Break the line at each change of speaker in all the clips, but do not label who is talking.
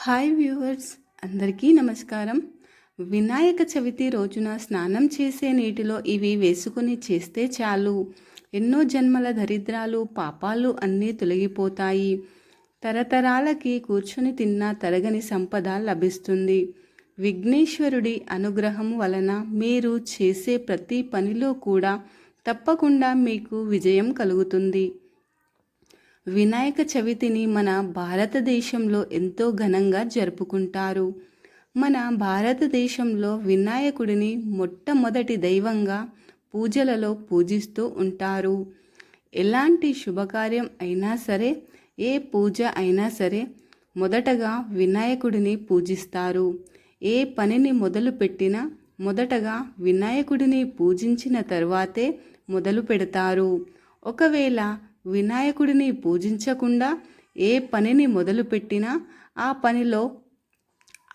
Hi viewers అందరికీ నమస్కారం. వినాయక చవితి రోజున స్నానం చేసే నీటిలో ఇవి వేసుకుని చేస్తే చాలు. ఎన్నో జన్మల దరిద్రాలు పాపాలు అన్నీ తొలగిపోతాయి. తరతరాలకి కూర్చొని తిన్న తరగని సంపద లభిస్తుంది. విఘ్నేశ్వరుడి అనుగ్రహం వలన మీరు చేసే ప్రతి పనిలో కూడా తప్పకుండా మీకు విజయం కలుగుతుంది. వినాయక చవితిని మన భారతదేశంలో ఎంతో ఘనంగా జరుపుకుంటారు. మన భారతదేశంలో వినాయకుడిని మొట్టమొదటి దైవంగా పూజలలో పూజిస్తూ ఉంటారు. ఎలాంటి శుభకార్యం అయినా సరే ఏ పూజ అయినా సరే మొదటగా వినాయకుడిని పూజిస్తారు. ఏ పనిని మొదలు పెట్టినా మొదటగా వినాయకుడిని పూజించిన తర్వాతే మొదలు పెడతారు. ఒకవేళ వినాయకుడిని పూజించకుండా ఏ పనిని మొదలుపెట్టినా ఆ పనిలో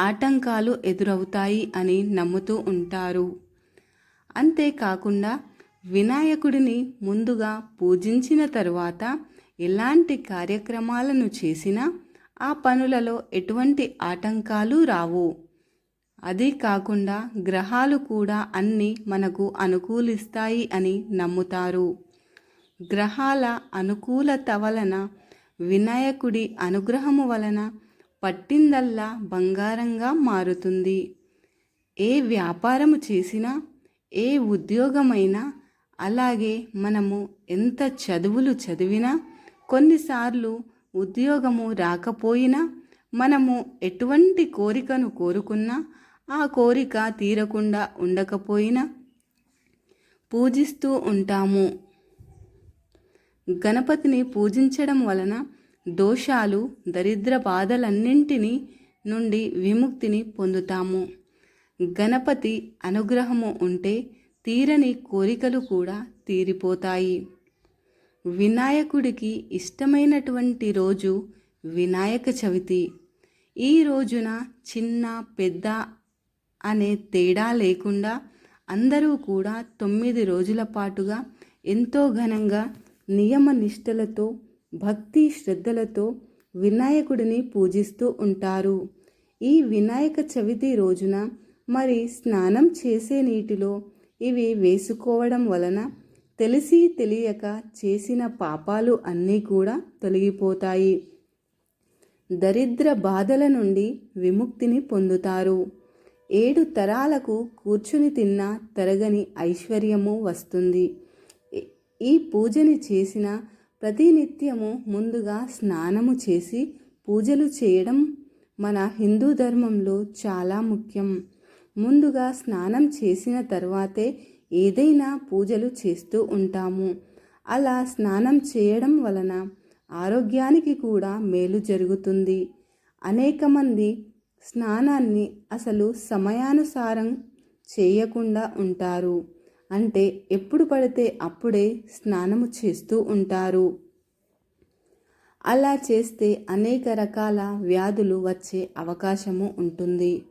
ఆటంకాలు ఎదురవుతాయి అని నమ్ముతూ ఉంటారు. అంతేకాకుండా వినాయకుడిని ముందుగా పూజించిన తరువాత ఎలాంటి కార్యక్రమాలను చేసినా ఆ పనులలో ఎటువంటి ఆటంకాలు రావు. అది కాకుండా గ్రహాలు కూడా అన్నీ మనకు అనుకూలిస్తాయి అని నమ్ముతారు. గ్రహాల అనుకూలత వలన వినాయకుడి అనుగ్రహము వలన పట్టిందల్లా బంగారంగా మారుతుంది. ఏ వ్యాపారము చేసినా ఏ ఉద్యోగమైనా అలాగే మనము ఎంత చదువులు చదివినా కొన్నిసార్లు ఉద్యోగము రాకపోయినా మనము ఎటువంటి కోరికను కోరుకున్నా ఆ కోరిక తీరకుండా ఉండకపోయినా పూజిస్తూ ఉంటాము. గణపతిని పూజించడం వలన దోషాలు దరిద్ర బాధలన్నింటినీ నుండి విముక్తిని పొందుతాము. గణపతి అనుగ్రహము ఉంటే తీరని కోరికలు కూడా తీరిపోతాయి. వినాయకుడికి ఇష్టమైనటువంటి రోజు వినాయక చవితి. ఈ రోజున చిన్న పెద్ద అనే తేడా లేకుండా అందరూ కూడా తొమ్మిది రోజుల పాటుగా ఎంతో ఘనంగా నియమ నిష్టలతో భక్తి శ్రద్ధలతో వినాయకుడిని పూజిస్తూ ఉంటారు. ఈ వినాయక చవితి రోజున మరి స్నానం చేసే నీటిలో ఇవి వేసుకోవడం వలన తెలిసి తెలియక చేసిన పాపాలు అన్నీ కూడా తొలగిపోతాయి. దరిద్ర బాధల నుండి విముక్తిని పొందుతారు. ఏడు తరాలకు కూర్చుని తిన్న తరగని ఐశ్వర్యము వస్తుంది. ఈ పూజని చేసిన ప్రతినిత్యము ముందుగా స్నానము చేసి పూజలు చేయడం మన హిందూ ధర్మంలో చాలా ముఖ్యం. ముందుగా స్నానం చేసిన తర్వాతే ఏదైనా పూజలు చేస్తూ ఉంటాము. అలా స్నానం చేయడం వలన ఆరోగ్యానికి కూడా మేలు జరుగుతుంది. అనేక మంది స్నానాన్ని అసలు సమయానుసారం చేయకుండా ఉంటారు. అంటే ఎప్పుడు పడితే అప్పుడే స్నానము చేస్తూ ఉంటారు. అలా చేస్తే అనేక రకాల వ్యాధులు వచ్చే అవకాశము ఉంటుంది.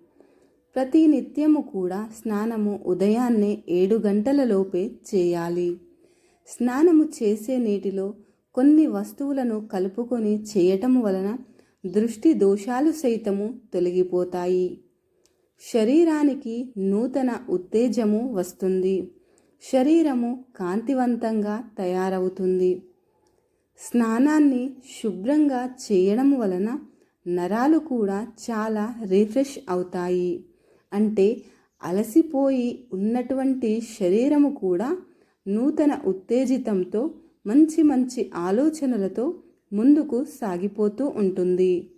ప్రతి నిత్యము కూడా స్నానము ఉదయాన్నే ఏడు గంటల లోపే చేయాలి. స్నానము చేసే నీటిలో కొన్ని వస్తువులను కలుపుకొని చేయటం వలన దృష్టి దోషాలు సైతము తొలగిపోతాయి. శరీరానికి నూతన ఉత్తేజము వస్తుంది. శరీరము కాంతివంతంగా తయారవుతుంది. స్నానాన్ని శుభ్రంగా చేయడం వలన నరాలు కూడా చాలా రిఫ్రెష్ అవుతాయి. అంటే అలసిపోయి ఉన్నటువంటి శరీరము కూడా నూతన ఉత్తేజితంతో మంచి మంచి ఆలోచనలతో ముందుకు సాగిపోతూ ఉంటుంది.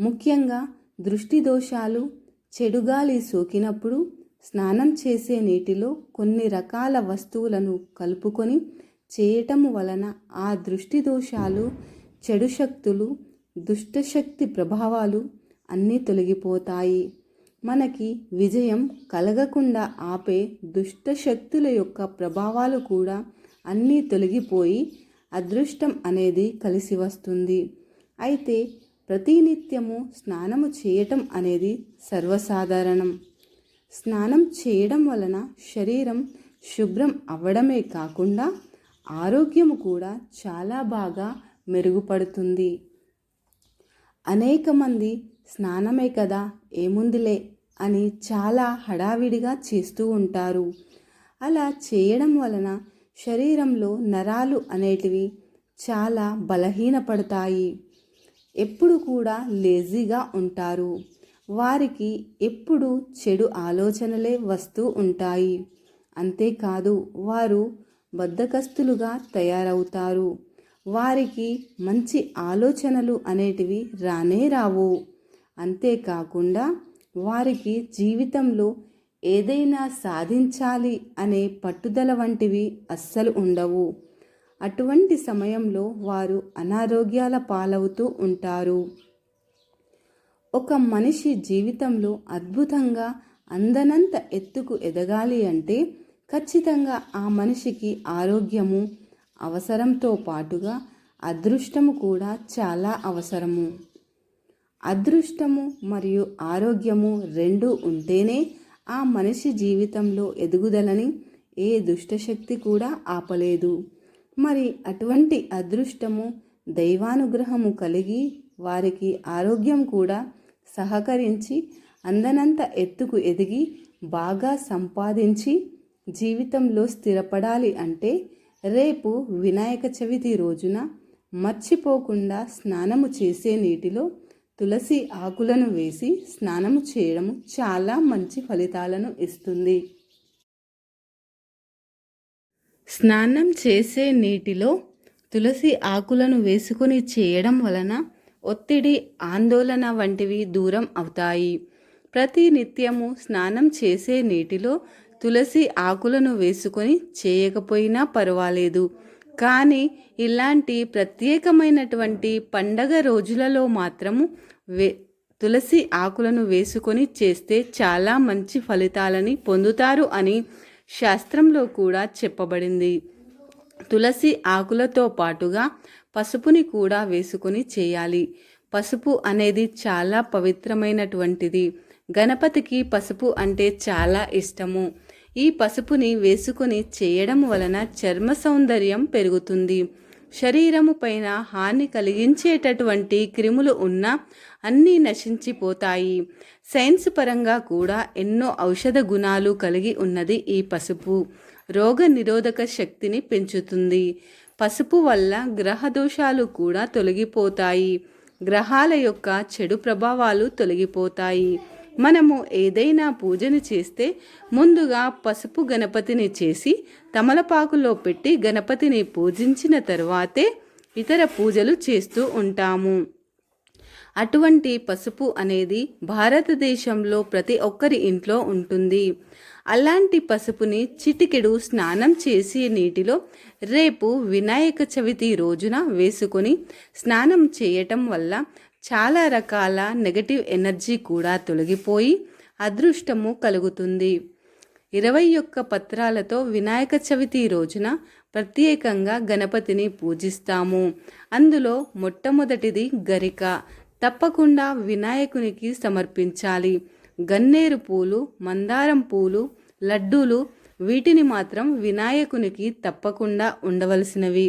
ముఖ్యంగా దృష్టి దోషాలు చెడుగాలి సోకినప్పుడు స్నానం చేసే నీటిలో కొన్ని రకాల వస్తువులను కలుపుకొని చేయటము వలన ఆ దృష్టి దోషాలు చెడు శక్తులు దుష్టశక్తి ప్రభావాలు అన్నీ తొలగిపోతాయి. మనకి విజయం కలగకుండా ఆపే దుష్ట శక్తుల యొక్క ప్రభావాలు కూడా అన్నీ తొలగిపోయి అదృష్టం అనేది కలిసి వస్తుంది. అయితే ప్రతినిత్యము స్నానము చేయటం అనేది సర్వసాధారణం. స్నానం చేయడం వలన శరీరం శుభ్రం అవ్వడమే కాకుండా ఆరోగ్యము కూడా చాలా బాగా మెరుగుపడుతుంది. అనేక మంది స్నానమే కదా ఏముందిలే అని చాలా హడావిడిగా చేస్తూ ఉంటారు. అలా చేయడం వలన శరీరంలో నరాలు అనేటివి చాలా బలహీనపడతాయి. ఎప్పుడు కూడా లేజీగా ఉంటారు. వారికి ఎప్పుడు చెడు ఆలోచనలే వస్తూ ఉంటాయి. అంతేకాదు వారు బద్ధకస్తులుగా తయారవుతారు. వారికి మంచి ఆలోచనలు అనేటివి రానే రావు. అంతేకాకుండా వారికి జీవితంలో ఏదైనా సాధించాలి అనే పట్టుదల వంటివి అస్సలు ఉండవు. అటువంటి సమయంలో వారు అనారోగ్యాల పాలవుతూ ఉంటారు. ఒక మనిషి జీవితంలో అద్భుతంగా అందనంత ఎత్తుకు ఎదగాలి అంటే ఖచ్చితంగా ఆ మనిషికి ఆరోగ్యము అవసరంతో పాటుగా అదృష్టము కూడా చాలా అవసరము. అదృష్టము మరియు ఆరోగ్యము రెండు ఉంటేనే ఆ మనిషి జీవితంలో ఎదుగుదలని ఏ దుష్టశక్తి కూడా ఆపలేదు. మరి అటువంటి అదృష్టము దైవానుగ్రహము కలిగి వారికి ఆరోగ్యం కూడా సహకరించి అందనంత ఎత్తుకు ఎదిగి బాగా సంపాదించి జీవితంలో స్థిరపడాలి అంటే రేపు వినాయక చవితి రోజున మర్చిపోకుండా స్నానము చేసే నీటిలో తులసి ఆకులను వేసి స్నానము చేయడం చాలా మంచి ఫలితాలను ఇస్తుంది. స్నానం చేసే నీటిలో తులసి ఆకులను వేసుకొని చేయడం వలన ఒత్తిడి ఆందోళన వంటివి దూరం అవుతాయి. ప్రతి నిత్యము స్నానం చేసే నీటిలో తులసి ఆకులను వేసుకొని చేయకపోయినా పర్వాలేదు. కానీ ఇలాంటి ప్రత్యేకమైనటువంటి పండగ రోజులలో మాత్రము వే తులసి ఆకులను వేసుకొని చేస్తే చాలా మంచి ఫలితాలని పొందుతారు అని శాస్త్రంలో కూడా చెప్పబడింది. తులసి ఆకులతో పాటుగా పసుపుని కూడా వేసుకొని చేయాలి. పసుపు అనేది చాలా పవిత్రమైనటువంటిది. గణపతికి పసుపు అంటే చాలా ఇష్టము. ఈ పసుపుని వేసుకొని చేయడం వలన చర్మ సౌందర్యం పెరుగుతుంది. శరీరము పైన హాని కలిగించేటటువంటి క్రిములు ఉన్నా అన్నీ నశించిపోతాయి. సైన్స్ పరంగా కూడా ఎన్నో ఔషధ గుణాలు కలిగి ఉన్నది ఈ పసుపు. రోగ నిరోధక శక్తిని పెంచుతుంది. పసుపు వల్ల గ్రహ దోషాలు కూడా తొలగిపోతాయి. గ్రహాల యొక్క చెడు ప్రభావాలు తొలగిపోతాయి. మనము ఏదైనా పూజను చేస్తే ముందుగా పసుపు గణపతిని చేసి తమలపాకులో పెట్టి గణపతిని పూజించిన తర్వాతే ఇతర పూజలు చేస్తూ ఉంటాము. అటువంటి పసుపు అనేది భారతదేశంలో ప్రతి ఒక్కరి ఇంట్లో ఉంటుంది. అలాంటి పసుపుని చిటికెడు స్నానం చేసి నీటిలో రేపు వినాయక చవితి రోజున వేసుకొని స్నానం చేయటం వల్ల చాలా రకాల నెగటివ్ ఎనర్జీ కూడా తొలగిపోయి అదృష్టము కలుగుతుంది. ఇరవై ఒక్క పత్రాలతో వినాయక చవితి రోజున ప్రత్యేకంగా గణపతిని పూజిస్తాము. అందులో మొట్టమొదటిది గరిక. తప్పకుండా వినాయకునికి సమర్పించాలి. గన్నేరు పూలు మందారం పూలు లడ్డూలు వీటిని మాత్రం వినాయకునికి తప్పకుండా ఉండవలసినవి.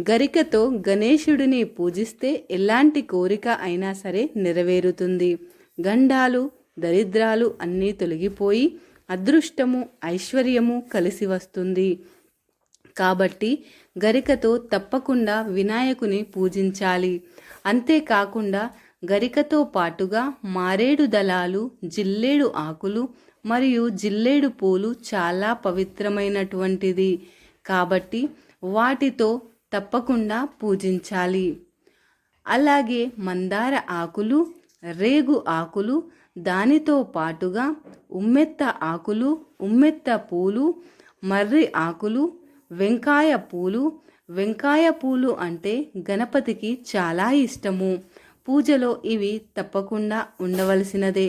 గరికతో గణేశుడిని పూజిస్తే ఎలాంటి కోరిక అయినా సరే నెరవేరుతుంది. గండాలు దరిద్రాలు అన్నీ తొలగిపోయి అదృష్టము ఐశ్వర్యము కలిసి వస్తుంది. కాబట్టి గరికతో తప్పకుండా వినాయకుని పూజించాలి. అంతేకాకుండా గరికతో పాటుగా మారేడు దళాలు జిల్లేడు ఆకులు మరియు జిల్లేడు పూలు చాలా పవిత్రమైనటువంటిది. కాబట్టి వాటితో తప్పకుండా పూజించాలి. అలాగే మందార ఆకులు రేగు ఆకులు దానితో పాటుగా ఉమ్మెత్త ఆకులు ఉమ్మెత్త పూలు మర్రి ఆకులు వెంకాయ పూలు. వెంకాయ పూలు అంటే గణపతికి చాలా ఇష్టము. పూజలో ఇవి తప్పకుండా ఉండవలసినదే.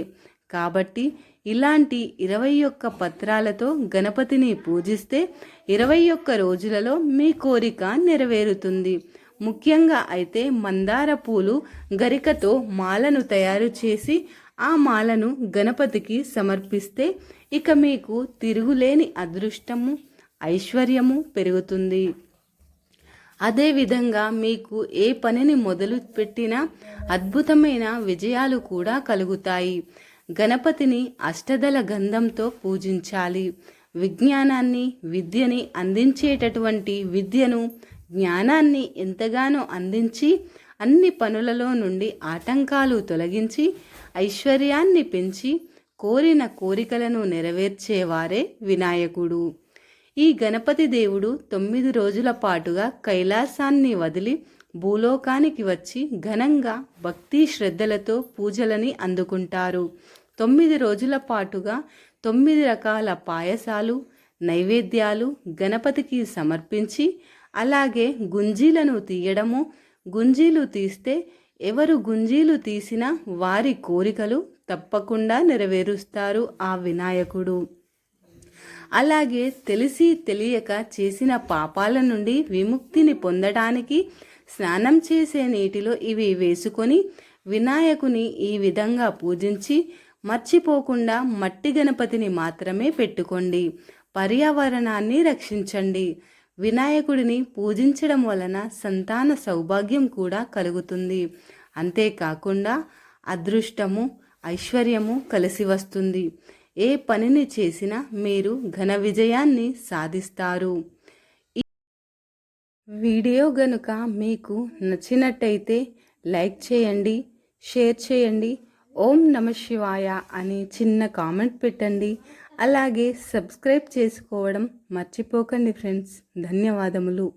కాబట్టి ఇలాంటి ఇరవై ఒక్క పత్రాలతో గణపతిని పూజిస్తే ఇరవై ఒక్క రోజులలో మీ కోరిక నెరవేరుతుంది. ముఖ్యంగా అయితే మందార పూలు గరికతో మాలను తయారు చేసి ఆ మాలను గణపతికి సమర్పిస్తే ఇక మీకు తిరుగులేని అదృష్టము ఐశ్వర్యము పెరుగుతుంది. అదేవిధంగా మీకు ఏ పనిని మొదలు పెట్టినా అద్భుతమైన విజయాలు కూడా కలుగుతాయి. గణపతిని అష్టదల గంధంతో పూజించాలి. విజ్ఞానాన్ని విద్యని అందించేటటువంటి విద్యను జ్ఞానాన్ని ఎంతగానో అందించి అన్ని పనులలో నుండి ఆటంకాలు తొలగించి ఐశ్వర్యాన్ని పెంచి కోరిన కోరికలను నెరవేర్చేవారే వినాయకుడు. ఈ గణపతి దేవుడు తొమ్మిది రోజుల పాటుగా కైలాసాన్ని వదిలి భూలోకానికి వచ్చి ఘనంగా భక్తి శ్రద్ధలతో పూజలని అందుకుంటారు. తొమ్మిది రోజుల పాటుగా తొమ్మిది రకాల పాయసాలు నైవేద్యాలు గణపతికి సమర్పించి అలాగే గుంజీలను తీయడము గుంజీలు తీస్తే ఎవరు గుంజీలు తీసినా వారి కోరికలు తప్పకుండా నెరవేరుస్తారు ఆ వినాయకుడు. అలాగే తెలిసి తెలియక చేసిన పాపాల నుండి విముక్తిని పొందడానికి స్నానం చేసే నీటిలో ఇవి వేసుకొని వినాయకుని ఈ విధంగా పూజించి మర్చిపోకుండా మట్టి గణపతిని మాత్రమే పెట్టుకోండి. పర్యావరణాన్ని రక్షించండి. వినాయకుడిని పూజించడం వలన సంతాన సౌభాగ్యం కూడా కలుగుతుంది. అంతేకాకుండా అదృష్టము ఐశ్వర్యము కలిసి వస్తుంది. ఏ పనిని చేసినా మీరు ఘన విజయాన్ని సాధిస్తారు. వీడియో గనుక మీకు నచ్చినట్టయితే లైక్ చేయండి షేర్ చేయండి ఓం నమ శివాయ అని చిన్న కామెంట్ పెట్టండి. అలాగే సబ్స్క్రైబ్ చేసుకోవడం మర్చిపోకండి ఫ్రెండ్స్. ధన్యవాదములు.